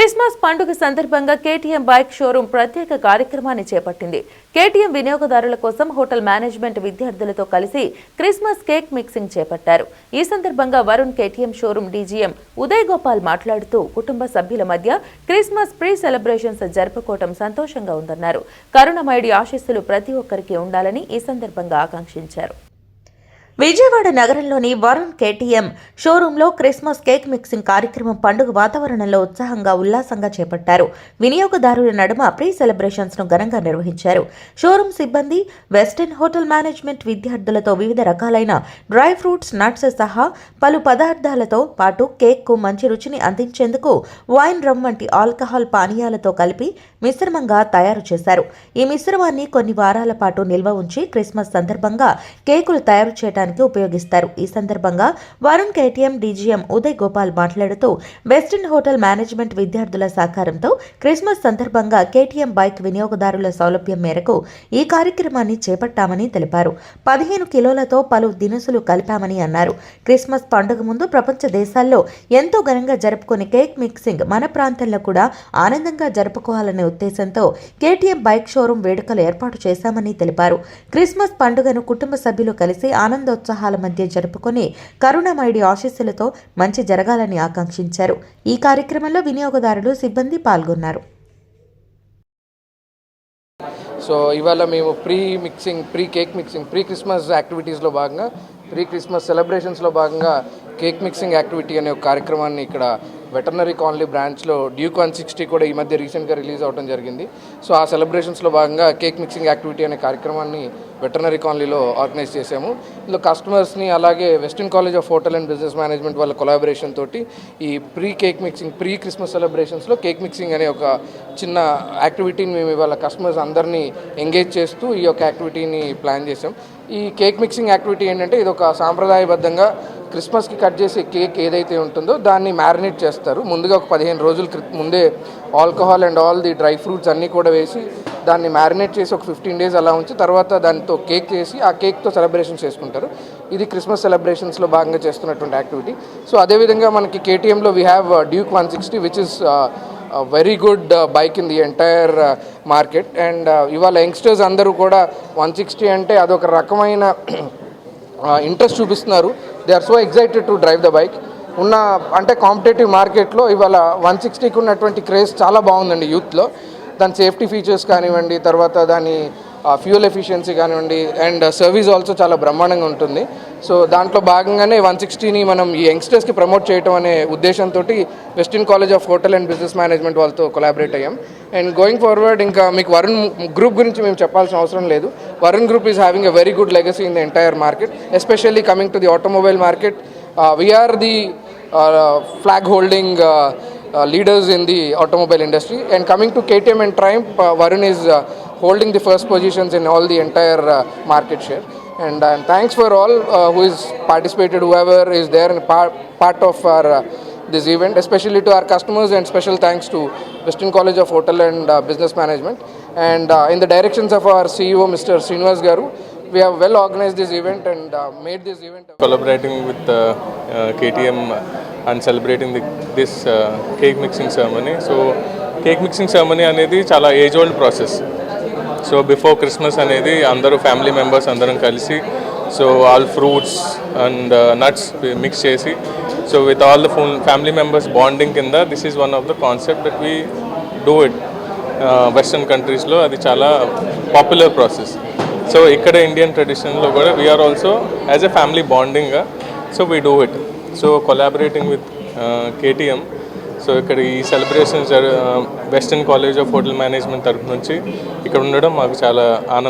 Christmas పండుగ సందర్భంగా KTM bike showroom ప్రత్యేక కార్యక్రమాన్ని చేపట్టింది. కేటీఎం వినియోగదారుల కోసం హోటల్ మేనేజ్మెంట్ విద్యార్థులతో కలిసి క్రిస్మస్ కేక్ మిక్సింగ్ చేపట్టారు. ఈ సందర్భంగా Varun KTM showroom DGM Uday Gopal మాట్లాడుతూ కుటుంబ సభ్యుల మధ్య క్రిస్మస్ ప్రీ సెలబ్రేషన్స్ జరుపుకోవటం సంతోషంగా ఉందన్నారు. కరుణమయుడి ఆశీస్సులు ప్రతి ఒక్కరికి ఉండాలని ఈ సందర్భంగా ఆకాంక్షించారు. విజయవాడ నగరంలోని వరుణ్ కేటీఎం షోరూంలో క్రిస్మస్ కేక్ మిక్సింగ్ కార్యక్రమం పండుగ వాతావరణంలో ఉత్సాహంగా ఉల్లాసంగా చేపట్టారు. వినియోగదారుల నడుమ ప్రీ సెలబ్రేషన్స్ను ఘనంగా నిర్వహించారు. షోరూం సిబ్బంది వెస్టర్న్ హోటల్ మేనేజ్మెంట్ విద్యార్థులతో వివిధ రకాలైన డ్రై ఫ్రూట్స్ నట్స్ సహా పలు పదార్థాలతో పాటు కేక్కు మంచి రుచిని అందించేందుకు వైన్ రమ్ వంటి ఆల్కహాల్ పానీయాలతో కలిపి మిశ్రమంగా తయారు చేశారు. ఈ మిశ్రమాన్ని కొన్ని వారాల పాటు నిల్వ ఉంచి క్రిస్మస్ సందర్భంగా కేకులు తయారు చేయడానికి ఉపయోగిస్తారు. ఈ సందర్భంగా వరుణ్ కేటీఎం డీజీఎం ఉదయ్ గోపాల్ మాట్లాడుతూ వెస్టర్న్ హోటల్ మేనేజ్మెంట్ విద్యార్థుల సహకారంతో క్రిస్మస్ సందర్భంగా కేటీఎం బైక్ వినియోగదారుల సౌలభ్యం మేరకు ఈ కార్యక్రమాన్ని చేపట్టామని తెలిపారు. పదిహేను కిలోలతో పలు దినుసులు కలిపామని అన్నారు. క్రిస్మస్ పండుగ ముందు ప్రపంచ దేశాల్లో ఎంతో ఘనంగా జరుపుకునే కేక్ మిక్సింగ్ మన ప్రాంతంలో కూడా ఆనందంగా జరుపుకోవాలనే ఉద్దేశంతో కేటీఎం బైక్ షోరూం వేడుకలు ఏర్పాటు చేశామని తెలిపారు. క్రిస్మస్ పండుగను కుటుంబ సభ్యులు కలిసి ఉత్సాహాల మధ్య జరుపుకొని కరుణమయుడి ఆశీస్సులతో మంచి జరగాలని ఆకాంక్షించారు. ఈ కార్యక్రమంలో వినియోగదారులు సిబ్బంది పాల్గొన్నారు. సో ఇవాళ మేము pre mixing pre cake mixing pre Christmas యాక్టివిటీస్లో భాగంగా ప్రీ క్రిస్మస్ సెలబ్రేషన్స్లో భాగంగా కేక్ మిక్సింగ్ యాక్టివిటీ అనే ఒక కార్యక్రమాన్ని ఇక్కడ వెటర్నరీ కాలనీ బ్రాంచ్లో డ్యూక్ వన్ సిక్స్టీ కూడా ఈ మధ్య రీసెంట్గా రిలీజ్ అవడం జరిగింది. సో ఆ సెలబ్రేషన్స్లో భాగంగా కేక్ మిక్సింగ్ యాక్టివిటీ అనే కార్యక్రమాన్ని వెటర్నరీ కాలనీలో ఆర్గనైజ్ చేశాము. ఇందులో కస్టమర్స్ని అలాగే western college of hotel and business management వాళ్ళ కొలాబరేషన్ తోటి ఈ pre cake mixing pre Christmas సెలబ్రేషన్స్లో cake mixing అనే ఒక చిన్న యాక్టివిటీని మేము ఇవాళ కస్టమర్స్ అందరినీ ఎంగేజ్ చేస్తూ ఈ యొక్క యాక్టివిటీని ప్లాన్ చేసాం ఈ కేక్ మిక్సింగ్ యాక్టివిటీ ఏంటంటే ఇది ఒక సాంప్రదాయబద్ధంగా క్రిస్మస్కి కట్ చేసే కేక్ ఏదైతే ఉంటుందో దాన్ని మ్యారినేట్ చేస్తారు. ముందుగా ఒక పదిహేను రోజుల క్రితం ముందే alcohol and all the dry fruits అన్నీ కూడా వేసి దాన్ని మ్యారినేట్ చేసి ఒక ఫిఫ్టీన్ డేస్ అలా ఉంచి తర్వాత దాంతో కేక్ చేసి ఆ కేక్తో సెలబ్రేషన్ చేసుకుంటారు. ఇది క్రిస్మస్ సెలబ్రేషన్స్లో భాగంగా చేస్తున్నటువంటి యాక్టివిటీ. సో అదేవిధంగా మనకి కేటీఎంలో we have Duke one sixty which is very good bike in the entire market and ఇవాళ యంగ్స్టర్స్ అందరూ కూడా వన్ సిక్స్టీ అంటే అదొక రకమైన uh, ఇంట్రెస్ట్ చూపిస్తున్నారు. They are so excited to drive the bike ఉన్న అంటే కాంపిటేటివ్ మార్కెట్లో ఇవాళ వన్ సిక్స్టీకి ఉన్నటువంటి క్రేజ్ చాలా బాగుందండి యూత్లో. దాని సేఫ్టీ ఫీచర్స్ కానివ్వండి తర్వాత దాని ఫ్యూయల్ ఎఫిషియన్సీ కానివ్వండి అండ్ సర్వీస్ ఆల్సో చాలా బ్రహ్మాండంగా ఉంటుంది. సో దాంట్లో భాగంగానే వన్ సిక్స్టీని మనం ఈ యంగ్స్టర్స్కి ప్రమోట్ చేయడం అనే ఉద్దేశంతో western college of hotel and business management వాళ్ళతో కొలాబరేట్ అయ్యాం. అండ్ గోయింగ్ ఫార్వర్డ్ ఇంకా మీకు వరుణ్ గ్రూప్ గురించి మేము చెప్పాల్సిన అవసరం లేదు. Varun group is having a very good legacy in the entire market especially coming to the automobile market. We are the flag holding leaders leaders in the automobile industry. And coming to KTM and Triumph, uh, Varun is uh, holding the first positions in all the entire uh, market share. And uh, thanks for all uh, who is participated, whoever is there in part, part of our uh, this event, especially to our customers and special thanks to Western College of Hotel and uh, Business Management. And uh, in the directions of our CEO, Mr. Srinivas Garu, we have well organized this event and uh, made this event. collaborating with uh, uh, KTM and celebrating the, this uh, cake mixing ceremony. So, cake mixing ceremony అనేది చాలా age old process So before Christmas అనేది అందరూ family members అందరం కలిసి so all fruits and uh, nuts mix చేసి so with all the full family members bonding కింద this is one of the concept that we do it western కంట్రీస్లో అది చాలా popular process so ఇక్కడ Indian ట్రెడిషన్లో కూడా we are also as a family బాండింగ్గా so we do it so collaborating with KTM so ఇక్కడ ఈ celebration western college of hotel management తరఫు నుంచి ఇక్కడ ఉండడం మాకు చాలా ఆనందం